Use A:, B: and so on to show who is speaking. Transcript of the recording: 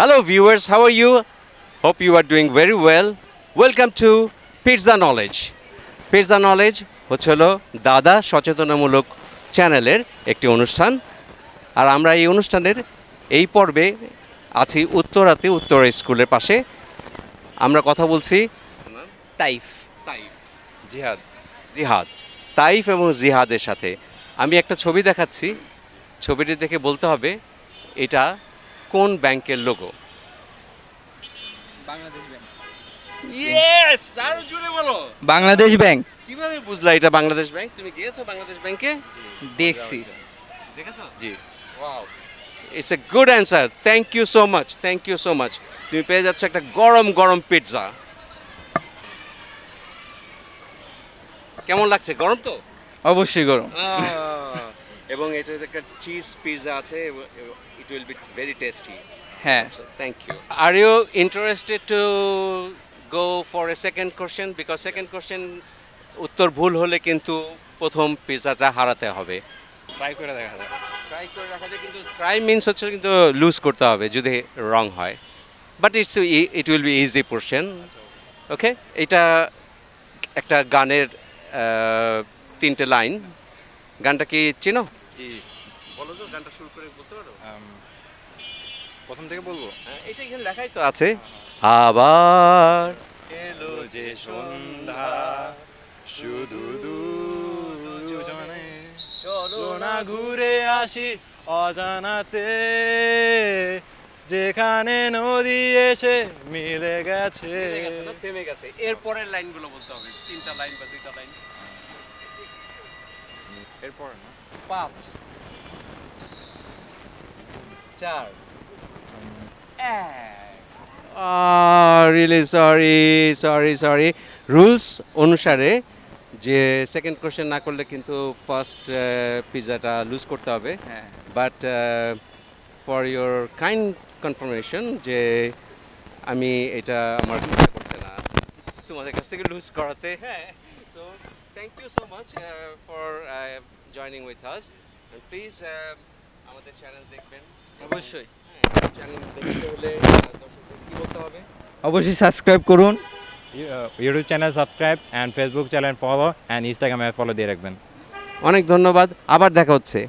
A: Hello, viewers. How are you? Hope you are doing very well. Welcome to Pizza Knowledge. Pizza Knowledge হচ্ছে হলো দাদা সচেতনামূলক চ্যানেলের একটি অনুষ্ঠান আর আমরা এই অনুষ্ঠানের এই পর্বে আছি উত্তরাতে উত্তর স্কুলের পাশে আমরা কথা বলছি
B: তাইফ
A: তাইফ
B: জিহাদ
A: জিহাদ তাইফ এবং জিহাদের সাথে আমি একটা ছবি দেখাচ্ছি ছবিটি দেখে বলতে হবে এটা কোন ব্যাংকের লোগো
B: বাংলাদেশ ব্যাংক।
A: ইয়েস আরও জোরে বলো।
B: বাংলাদেশ ব্যাংক।
A: কীভাবে বুঝলা এটা বাংলাদেশ ব্যাংক? তুমি গিয়েছো বাংলাদেশ ব্যাংকে?
B: দেখছি।
A: দেখেছ?
B: জি।
A: Wow it's a good answer thank you so much thank you so much তুমি পেয়ে যাচ্ছ একটা গরম গরম পিৎজা কেমন লাগছে? গরম তো?
B: অবশ্যই গরম।
A: এবং এটা একটা চিজ পিৎজা আছে it will be very tasty
B: হ্যাঁ।
A: Thank you are you interested to go for a second second because second question উত্তর ভুল হলে কিন্তু প্রথম পিৎজাটা হারাতে হবে।
B: ট্রাই করে দেখা যায়
A: ট্রাই করে রাখা যায় কিন্তু ট্রাই মিনস হচ্ছে কিন্তু লুজ করতে হবে যদি রং হয়। But it's it will be easy portion okay এটা একটা গানের তিনটে লাইন গানটা কি চিনো?
B: জি।
A: বলো তো গানটা শুরু করে বলতে পারো?
B: প্রথম থেকে বলব?
A: হ্যাঁ, এটা এখানে লেখাই তো আছে। আবার এলো যে সন্ধ্যা
B: শুধু
A: দুজনে
B: চলো না ঘুরে আসি অজানাতে। যেখানে নদী এসে মিলে গেছে।
A: থেমে গেছে না থেমে গেছে। এর লাইনগুলো বলতে হবে। তিনটা লাইন বা দুইটা লাইন।
B: এরপর না?
A: পাঁচ চার really sorry sorry sorry rules অনুসারে যে সেকেন্ড কোশ্চেন না করলে কিন্তু ফার্স্ট পিজাটা লুজ করতে হবে।
B: হ্যাঁ।
A: But for your kind confirmation যে আমি এটা আমার করছে না তোমাদের কাছ থেকে লুজ করাতে। হ্যাঁ so thank you so much for joining with us please আমাদের চ্যানেল দেখবেন।
B: অবশ্যই।
A: চ্যানেল দেখতে হলে দর্শকদের কি বলতে হবে?
B: অবশ্যই সাবস্ক্রাইব করুন।
C: YouTube channel subscribe and Facebook channel follow and ইনস্টাগ্রামে ফলো দিয়ে রাখবেন।
A: অনেক ধন্যবাদ। আবার দেখা হচ্ছে।